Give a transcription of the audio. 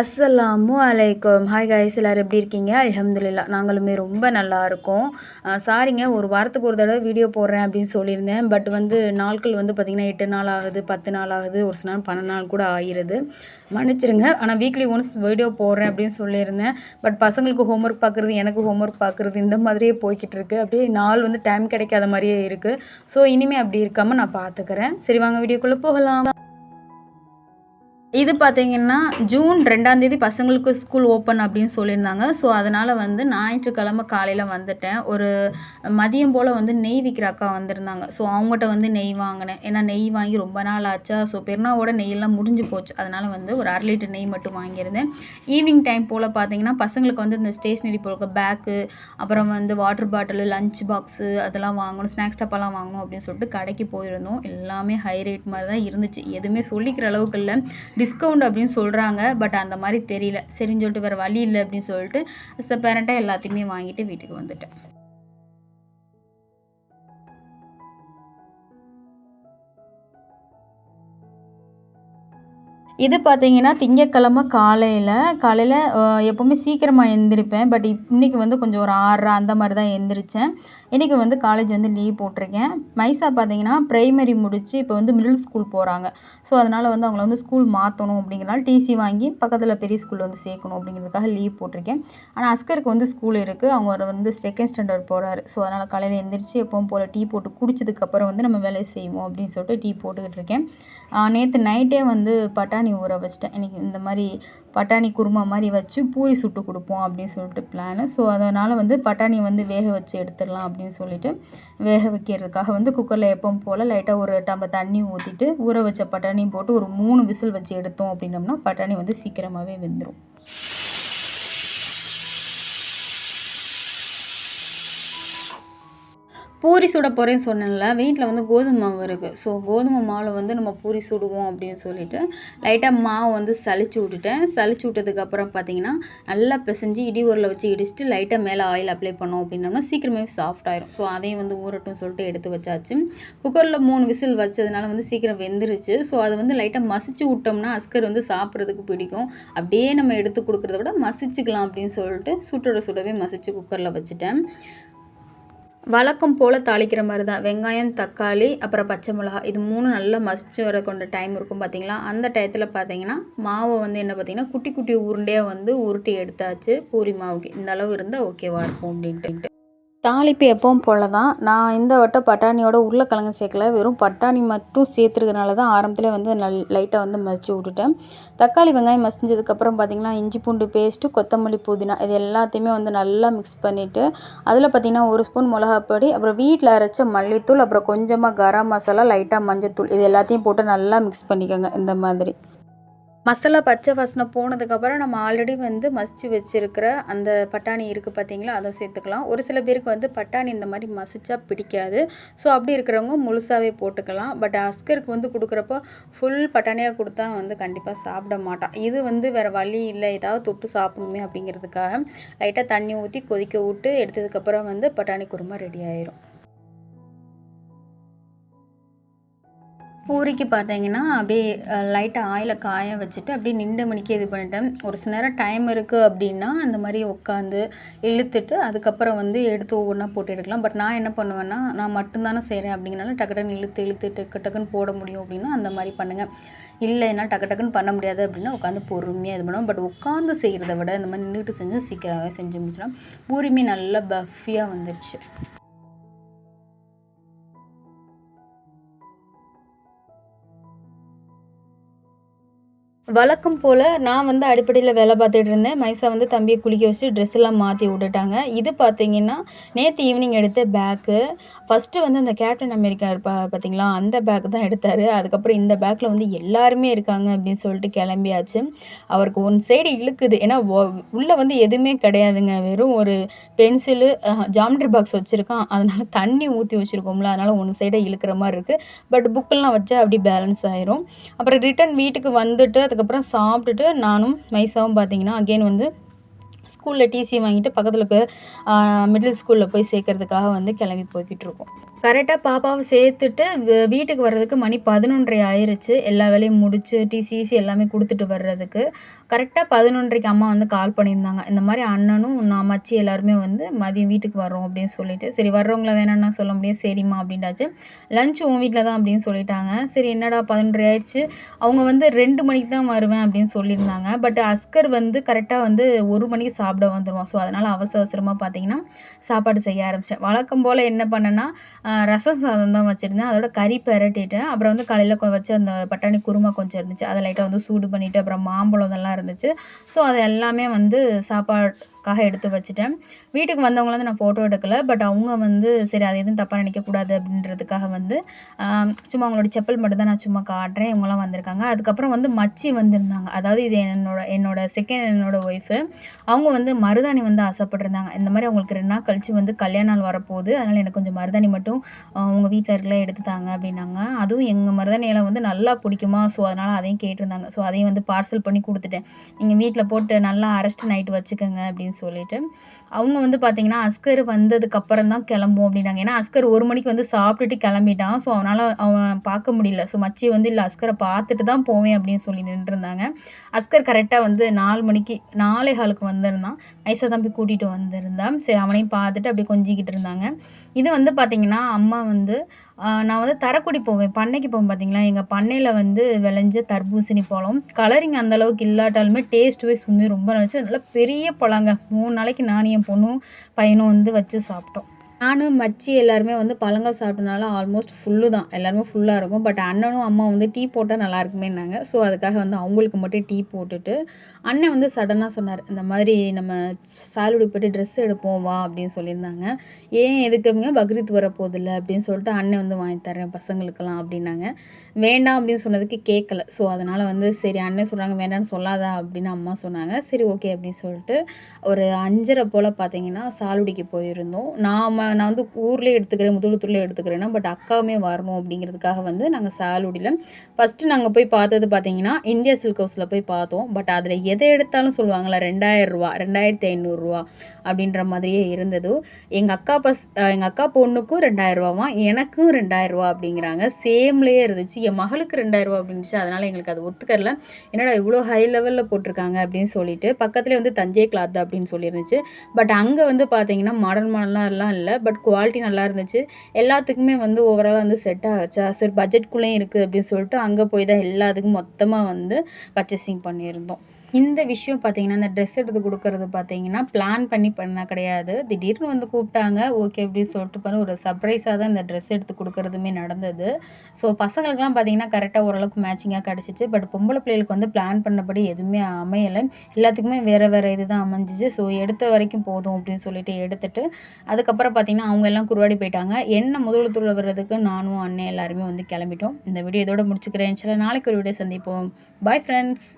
அஸ்ஸலாமு அலைக்கும். Hi guys எல்லோரும் எப்படி இருக்கீங்க? அலமதுல்லா நாங்களுமே ரொம்ப நல்லா இருக்கோம். சாரிங்க ஒரு வாரத்துக்கு ஒரு தடவை வீடியோ போடுறேன் அப்படின்னு சொல்லியிருந்தேன். பட் வந்து நாட்கள் வந்து பார்த்திங்கன்னா எட்டு நாள் ஆகுது பத்து நாள் ஆகுது ஒரு சில நாள் பன்னெண்டு நாள் கூட ஆகிருது மன்னிச்சிருங்க ஆனால் வீக்லி ஒன்ஸ் வீடியோ போடுறேன் அப்படின்னு சொல்லியிருந்தேன். பட் பசங்களுக்கு ஹோம்ஒர்க் பார்க்குறது எனக்கு ஹோம்ஒர்க் பார்க்குறது இந்த மாதிரியே போய்கிட்டு இருக்கு. அப்படியே நாள் வந்து டைம் கிடைக்காத மாதிரியே இருக்குது ஸோ இனிமேல் அப்படி இருக்காமல் நான் பார்த்துக்கிறேன் சரி வாங்க வீடியோக்குள்ளே போகலாம். இது பார்த்தீங்கன்னா ஜூன் ரெண்டாந்தேதி பசங்களுக்கு ஸ்கூல் ஓப்பன் அப்படின்னு சொல்லியிருந்தாங்க. ஸோ அதனால் வந்து ஞாயிற்றுக்கிழமை காலையில் வந்துட்டேன். ஒரு மதியம் போல் வந்து நெய் விற்கிற அக்கா வந்திருந்தாங்க. ஸோ அவங்ககிட்ட வந்து நெய் வாங்கினேன். ஏன்னா நெய் வாங்கி ரொம்ப நாள் ஆச்சா? ஸோ பெருநாவோட நெய்யெல்லாம் முடிஞ்சு போச்சு. அதனால் வந்து ஒரு அரை லிட்டர் நெய் மட்டும் வாங்கியிருந்தேன். ஈவினிங் டைம் போல் பார்த்தீங்கன்னா பசங்களுக்கு வந்து இந்த ஸ்டேஷ்னரி பொருட்கள் பேக்கு அப்புறம் வந்து வாட்டர் பாட்டிலு லஞ்ச் பாக்ஸு அதெல்லாம் வாங்கணும் ஸ்நாக்ஸ் டப்பாலாம் வாங்கணும் அப்படின்னு சொல்லிட்டு கடைக்கு போயிருந்தோம். எல்லாமே ஹை ரேட் மாதிரி தான் இருந்துச்சு. எதுவுமே சொல்லிக்கிற அளவுக்கு இல்லை. டிஸ்கவுண்ட் அப்படின்னு சொல்கிறாங்க பட் அந்த மாதிரி தெரியல. சரின்னு சொல்லிட்டு வேறு வழி இல்லை அப்படின்னு சொல்லிட்டு பேரண்ட்டாக எல்லாத்தையுமே வாங்கிட்டு வீட்டுக்கு வந்துட்டேன். இது பார்த்தீங்கன்னா திங்கக்கிழமை காலையில் காலையில் எப்போவுமே சீக்கிரமாக எழுந்திரிப்பேன் பட் இன்றைக்கி வந்து கொஞ்சம் ஒரு ஆறரை அந்த மாதிரி தான் எழுந்திரிச்சேன் இன்றைக்கி வந்து காலேஜ் வந்து லீவ் போட்டிருக்கேன். மைசா பார்த்தீங்கன்னா ப்ரைமரி முடித்து இப்போ வந்து மிடில் ஸ்கூல் போகிறாங்க ஸோ அதனால் வந்து அவங்கள வந்து ஸ்கூல் மாற்றணும் அப்படிங்கிறனால டிசி வாங்கி பக்கத்தில் பெரிய ஸ்கூலில் வந்து சேர்க்கணும் அப்படிங்கிறதுக்காக லீவ் போட்டிருக்கேன். ஆனால் அஸ்கருக்கு வந்து ஸ்கூல் இருக்குது அவங்க வந்து செகண்ட் ஸ்டாண்டர்ட் போகிறாரு ஸோ அதனால் காலையில் எழுந்திரிச்சு எப்பவும் போல் டீ போட்டு குடிச்சதுக்கப்புறம் வந்து நம்ம வேலையை செய்வோம் அப்படின்னு சொல்லிட்டு டீ போட்டுக்கிட்டு இருக்கேன். நேற்று நைட்டே வந்து பட்டாணி ஊற வச்சிட்டேன். இன்றைக்கி இந்த மாதிரி பட்டாணி குருமா மாதிரி வச்சு பூரி சுட்டு கொடுப்போம் அப்படின்னு சொல்லிட்டு பிளானு ஸோ அதனால் வந்து பட்டாணி வந்து வேக வச்சு எடுத்துடலாம் அப்படின்னு சொல்லிட்டு வேக வைக்கிறதுக்காக வந்து குக்கரில் எப்பவும் போல் லைட்டாக ஒரு டம்ப தண்ணி ஊற்றிட்டு ஊற வச்ச பட்டாணியும் போட்டு ஒரு மூணு விசில் வச்சு எடுத்தோம் அப்படின்னோம்னா பட்டாணி வந்து சீக்கிரமாகவே வெந்துடும் பூரி சுட போகிறேன்னு சொன்னேன்ல வீட்டில் வந்து கோதுமை மாவு இருக்குது ஸோ கோதுமை மாவில் வந்து நம்ம பூரி சுடுவோம் அப்படின்னு சொல்லிட்டு லைட்டாக மாவு வந்து சளிச்சு விட்டுட்டேன். சளிச்சு விட்டதுக்கப்புறம் பார்த்தீங்கன்னா நல்லா பிசைஞ்சு இடி ஊரில் வச்சு இடிச்சிட்டு லைட்டாக மேலே ஆயில் அப்ளை பண்ணோம் அப்படின்னோம்னா சீக்கிரமே சாஃப்ட் ஆயிரும். ஸோ அதையும் வந்து ஊறட்டும் சொல்லிட்டு எடுத்து வச்சாச்சு. குக்கரில் மூணு விசில் வச்சதுனால வந்து சீக்கிரம் வெந்துருச்சு. ஸோ அதை வந்து லைட்டாக மசிச்சு விட்டோம்னா அஸ்கர் வந்து சாப்பிட்றதுக்கு பிடிக்கும். அப்படியே நம்ம எடுத்து கொடுக்குறத விட மசிச்சுக்கலாம் அப்படின்னு சொல்லிட்டு சுட்டோட சுடவே மசிச்சு குக்கரில் வச்சுட்டேன். வழக்கம் போல் தாளிக்கிற மாதிரி தான். வெங்காயம் தக்காளி அப்புறம் பச்சை மிளகா இது மூணு நல்லா மசிச்சு வர கொண்ட டைம் இருக்கும் பார்த்தீங்களா அந்த டயத்தில் பார்த்தீங்கன்னா மாவை வந்து என்ன பார்த்தீங்கன்னா குட்டி குட்டி உருண்டையாக வந்து உருட்டி எடுத்தாச்சு. பூரி மாவுக்கு. இந்த அளவு இருந்தால் ஓகேவாக இருக்கும் அப்படின்ட்டு. தாளிப்பு எப்பவும் போல் தான் நான் இந்த வட்டம் பட்டாணியோட உருளைக்கிழங்கு சேர்க்கல. வெறும் பட்டாணி மட்டும் சேர்த்துருக்கனால தான் ஆரம்பத்தில் வந்து நல் லைட்டாக வந்து மசிச்சு விட்டுட்டேன். தக்காளி வெங்காயம் மசிஞ்சதுக்கப்புறம் பார்த்திங்கன்னா இஞ்சி பூண்டு பேஸ்ட்டு கொத்தமல்லி புதினா இது எல்லாத்தையுமே வந்து நல்லா மிக்ஸ் பண்ணிவிட்டு அதில் பார்த்திங்கன்னா ஒரு ஸ்பூன் மிளகாப்பொடி அப்புறம் வீட்டில் அரைச்ச மல்லித்தூள் அப்புறம் கொஞ்சமாக கரம் மசாலா லைட்டாக மஞ்சத்தூள் இது எல்லாத்தையும் போட்டு நல்லா மிக்ஸ் பண்ணிக்கோங்க இந்த மாதிரி. மசாலா பச்சை வாசனை போனதுக்கப்புறம் நம்ம ஆல்ரெடி வந்து மசிச்சு வச்சுருக்கிற அந்த பட்டாணி இருக்குது பார்த்தீங்களா? அதை சேர்த்துக்கலாம். ஒரு சில பேருக்கு வந்து பட்டாணி இந்த மாதிரி மசிச்சா பிடிக்காது. ஸோ அப்படி இருக்கிறவங்க முழுசாகவே போட்டுக்கலாம். பட் அஸ்கருக்கு வந்து கொடுக்குறப்போ ஃபுல் பட்டாணியாக கொடுத்தா வந்து கண்டிப்பாக சாப்பிட மாட்டான். இது வந்து வேறு வழி இல்லை. ஏதாவது தொட்டு சாப்பிடணுமே அப்படிங்கிறதுக்காக. லைட்டாக தண்ணி ஊற்றி கொதிக்க விட்டு எடுத்ததுக்கப்புறம் வந்து பட்டாணி குருமா ரெடி ஆயிரும். பூரிக்கு பார்த்தீங்கன்னா அப்படியே லைட்டாக ஆயில காய வச்சுட்டு அப்படியே நின்ற மணிக்கே இது பண்ணிட்டேன். ஒரு சில நேரம் டைம் இருக்குது அப்படின்னா அந்த மாதிரி உட்காந்து இழுத்துட்டு அதுக்கப்புறம் வந்து எடுத்து ஒவ்வொன்றா போட்டு எடுக்கலாம். பட் நான் என்ன பண்ணுவேன்னா நான் மட்டும்தானே செய்கிறேன் அப்படிங்கிறனால டக்கு டக்குன்னு இழுத்து இழுத்து டக்கு டக்குன்னு போட முடியும் அப்படின்னா அந்த மாதிரி பண்ணுங்கள் இல்லைன்னா டக்கு டக்குன்னு பண்ண முடியாது அப்படின்னா உட்காந்து பொறுமையாக இது பண்ணுவோம் பட் உட்காந்து செய்கிறத விட இந்த மாதிரி நின்றுட்டு செஞ்சு சீக்கிரமாகவே செஞ்சு முடிச்சிடும். பூரிமே நல்லா பஃபியாக வந்துருச்சு. வழக்கம் போல் நான் வந்து அடிப்படையில் வேலை பார்த்துட்டு இருந்தேன். மைசா வந்து தம்பியை குளிக்க வச்சு ட்ரெஸ் எல்லாம் மாற்றி விட்டுட்டாங்க. இது பார்த்தீங்கன்னா நேற்று ஈவினிங் எடுத்த பேக்கு ஃபஸ்ட்டு வந்து அந்த கேப்டன் அமெரிக்கா இருப்பா பார்த்தீங்களா அந்த பேக் தான் எடுத்தார். அதுக்கப்புறம் இந்த பேக்கில் வந்து எல்லாருமே இருக்காங்க அப்படின்னு சொல்லிட்டு கிளம்பியாச்சு. அவருக்கு ஒன் சைடு இழுக்குது. ஏன்னா உள்ளே வந்து எதுவுமே கிடையாதுங்க. வெறும் ஒரு பென்சிலு ஜாமெட்ரி பாக்ஸ் வச்சுருக்கான். அதனால் தண்ணி ஊற்றி வச்சுருக்கோம்ல. அதனால் ஒன் சைடை இழுக்கிற மாதிரி இருக்குது பட் புக்கெல்லாம் வச்சா அப்படி பேலன்ஸ் ஆயிரும். அப்புறம் ரிட்டன் வீட்டுக்கு வந்துட்டு அதுக்கப்புறம் சாப்பிட்டுட்டு நானும் மைசாவும் பார்த்தீங்கன்னா அகெயின் வந்து ஸ்கூலில் டிசி வாங்கிட்டு பக்கத்தில் இருக்க மிடில் ஸ்கூலில் போய் சேர்க்கறதுக்காக வந்து கிளம்பி போய்கிட்டு இருக்கோம். கரெக்டாக பாப்பாவை சேர்த்துட்டு வீட்டுக்கு வர்றதுக்கு மணி பதினொன்றரை ஆயிடுச்சு எல்லா வேலையும் முடிச்சு டிசிசி எல்லாமே கொடுத்துட்டு வர்றதுக்கு. கரெக்டாக பதினொன்றரைக்கு அம்மா வந்து கால் பண்ணியிருந்தாங்க. இந்த மாதிரி அண்ணனும் நான் மச்சி எல்லாருமே வந்து மதியம் வீட்டுக்கு வர்றோம் அப்படின்னு சொல்லிட்டு சரி வர்றவங்கள வேணாம்னா சொல்ல முடியும் சரிம்மா அப்படின்டாச்சு லஞ்ச் உன் வீட்டில் தான் அப்படின்னு சொல்லிட்டாங்க. சரி என்னடா பதினொன்றரை ஆயிடுச்சு அவங்க வந்து ரெண்டு மணிக்கு தான் வருவேன் அப்படின்னு சொல்லியிருந்தாங்க. பட் அஸ்கர் வந்து கரெக்டாக வந்து ஒரு மணிக்கு சாப்பிட வந்துடுவான் ஸோ அதனால் அவசர அவசரமாக பார்த்தீங்கன்னா சாப்பாடு செய்ய ஆரம்பித்தேன் வழக்கம் போல் என்ன பண்ணேன்னா ரசம் சாதம் தான் வச்சுருந்தேன். அதோட கறி பெரட்டிட்டேன். அப்புறம் வந்து காலையில் கொ வச்சு அந்த பட்டாணி குருமா கொஞ்சம் இருந்துச்சு. அதை லைட்டாக வந்து சூடு பண்ணிவிட்டு அப்புறம் மாம்பழம் இதெல்லாம் இருந்துச்சு. ஸோ அது எல்லாமே வந்து சாப்பாடு காக எடுத்து வச்சுட்டேன். வீட்டுக்கு வந்தவங்கள வந்து நான் ஃபோட்டோ எடுக்கலை. பட் அவங்க வந்து சரி அது எதுவும் தப்பாக நினைக்கக்கூடாது அப்படின்றதுக்காக வந்து சும்மா அவங்களோட செப்பல் மட்டும் தான் நான் சும்மா காட்டுறேன். இவங்களாம் வந்திருக்காங்க. அதுக்கப்புறம் வந்து மச்சி வந்திருந்தாங்க. அதாவது இது என்னோட என்னோட செகண்ட் என்னோட ஒய்ஃபு அவங்க வந்து மருதாணி வந்து ஆசைப்பட்டிருந்தாங்க. இந்த மாதிரி அவங்களுக்கு ரெண்டு நாள் கழிச்சு வந்து கல்யாண நாள் வரப்போகுது. அதனால் எனக்கு கொஞ்சம் மருதாணி மட்டும் உங்கள் வீட்டில் இருக்கல அப்படின்னாங்க. அதுவும் எங்கள் மருதாணியில் வந்து நல்லா பிடிக்குமா? ஸோ அதனால் அதையும் கேட்டிருந்தாங்க. ஸோ அதையும் வந்து பார்சல் பண்ணி கொடுத்துட்டேன். நீங்கள் வீட்டில் போட்டு நல்லா அரைச்சிட்டு நைட்டு வச்சுக்கோங்க அப்படின்னு சொல்லிட்டு. அவங்க வந்து பார்த்திங்கன்னா அஸ்கர் வந்ததுக்கப்புறம் தான் கிளம்புவோம் அப்படின்னாங்க. ஏன்னா அஸ்கர் ஒரு மணிக்கு வந்து சாப்பிட்டுட்டு கிளம்பிட்டான். ஸோ அவனால் அவன் பார்க்க முடியல. ஸோ மச்சி வந்து இல்லை அஸ்கரை பார்த்துட்டு தான் போவேன் அப்படின்னு சொல்லி நின்றுருந்தாங்க. அஸ்கர் கரெக்டாக வந்து நாலு மணிக்கு நாலே ஹாலுக்கு வந்திருந்தான். ஐசா தம்பி கூட்டிகிட்டு வந்திருந்தான். சரி அவனையும் பார்த்துட்டு அப்படியே கொஞ்சிக்கிட்டு இருந்தாங்க. இது வந்து பார்த்திங்கன்னா அம்மா வந்து நான் வந்து தரக்குடி போவேன். பண்ணைக்கு போவேன் பார்த்திங்களா எங்கள் பண்ணையில் வந்து விளைஞ்ச தர்பூசணி பழம். கலரிங் அந்தளவுக்கு இல்லாட்டாலுமே டேஸ்ட் வைஸ் உண்மையாக ரொம்ப நினச்சி நல்லா பெரிய பழங்க. மூணு நாளைக்கு நானும் என் பொண்ணும் பையனும் வந்து வச்சு சாப்பிட்டோம். நானும் மச்சி எல்லாருமே வந்து பழங்கள் சாப்பிட்டனால ஆல்மோஸ்ட் ஃபுல்லு தான். எல்லாருமே ஃபுல்லாக இருக்கும். பட் அண்ணனும் அம்மா வந்து டீ போட்டால் நல்லா இருக்குமேனாங்க ஸோ அதுக்காக வந்து அவங்களுக்கு மட்டும் டீ போட்டுட்டு அண்ணன் வந்து சடனாக சொன்னார் இந்த மாதிரி நம்ம சாலுடி போய்ட்டு ட்ரெஸ் எடுப்போம் வா அப்படின்னு சொல்லியிருந்தாங்க. ஏன் எதுக்குங்க பக்ரீத் வரப்போதில்ல அப்படின்னு சொல்லிட்டு அண்ணன் வந்து வாங்கி தரேன் பசங்களுக்கெல்லாம் அப்படின்னாங்க. வேண்டாம் அப்படின்னு சொன்னதுக்கு கேட்கல ஸோ அதனால் வந்து சரி அண்ணன் சொல்கிறாங்க வேண்டாம்னு சொல்லாதா? அப்படின்னு அம்மா சொன்னாங்க. சரி ஓகே அப்படின்னு சொல்லிட்டு ஒரு அஞ்சரை போல் பார்த்தீங்கன்னா சாலுடிக்கு போயிருந்தோம். நாம் நான் வந்து ஊர்லேயே எடுத்துக்கிறேன் முதுகுளத்தூர்லேயே எடுத்துக்கிறேன்னா பட் அக்காவுமே வரணும் அப்படிங்கிறதுக்காக வந்து நாங்கள் சாலுடியில் ஃபஸ்ட்டு நாங்கள் போய் பார்த்தது பார்த்தீங்கன்னா இந்தியா சில்க் ஹவுஸில் போய் பார்த்தோம். பட் அதில் எதை எடுத்தாலும் சொல்லுவாங்களா ரெண்டாயிரரூவா ரெண்டாயிரத்தி ஐநூறுரூவா அப்படின்ற மாதிரியே இருந்தது. எங்கள் அக்கா பஸ் எங்கள் அக்கா பொண்ணுக்கும் ரெண்டாயிரரூவாமா எனக்கும் ரெண்டாயிரரூவா அப்படிங்கிறாங்க. சேம்லேயே இருந்துச்சு. என் மகளுக்கு ரெண்டாயிரம் ரூபா அதனால் எங்களுக்கு அது ஒத்துக்கறல. என்னடா இவ்வளோ ஹை லெவலில் போட்டிருக்காங்க அப்படின்னு சொல்லிட்டு பக்கத்துலேயே வந்து தஞ்சை கிளாத் அப்படின்னு சொல்லியிருந்துச்சு. பட் அங்கே வந்து பார்த்தீங்கன்னா மாடர்ன் மாடல்லாம் எல்லாம் இல்லை. பட் குவாலிட்டி நல்லா இருந்துச்சு. எல்லாத்துக்குமே வந்து ஓவராலாக வந்து செட் ஆச்சா. சரி பட்ஜெட்குள்ளேயும் இருக்குது அப்படின்னு சொல்லிட்டு அங்கே போய் தான் எல்லாத்துக்கும் மொத்தமாக வந்து பர்ச்சேசிங் பண்ணியிருந்தோம். இந்த விஷயம் பார்த்தீங்கன்னா இந்த ட்ரெஸ் எடுத்து கொடுக்கறது பார்த்தீங்கன்னா பிளான் பண்ணி பண்ண கிடையாது. திடீர்னு வந்து கூப்பிட்டாங்க ஓகே அப்படின்னு சொல்லிட்டு பண்ண ஒரு சர்ப்ரைஸாக தான் இந்த ட்ரெஸ் எடுத்து கொடுக்கறதுமே நடந்தது. ஸோ பசங்களுக்குலாம் பார்த்தீங்கன்னா கரெக்டாக ஓரளவுக்கு மேட்சிங்காக கிடச்சிச்சு. பட் பொம்பளை பிள்ளைகளுக்கு வந்து பிளான் பண்ணபடி எதுவுமே அமையலை. எல்லாத்துக்குமே வேறு வேறு இது தான் அமைஞ்சிச்சு. ஸோ எடுத்த வரைக்கும் போதும் அப்படின்னு சொல்லிட்டு எடுத்துட்டு அதுக்கப்புறம் பார்த்தீங்கன்னா அவங்க எல்லாம் குருவாடி போயிட்டாங்க. என்ன முதலத்தூரில் வர்றதுக்கு நானும் அண்ணன் எல்லாருமே வந்து கிளம்பிட்டோம். இந்த வீடியோ இதோட முடிச்சுக்கிறேன். சில நாளைக்கு ஒரு வீடியோ சந்திப்போம். Bye friends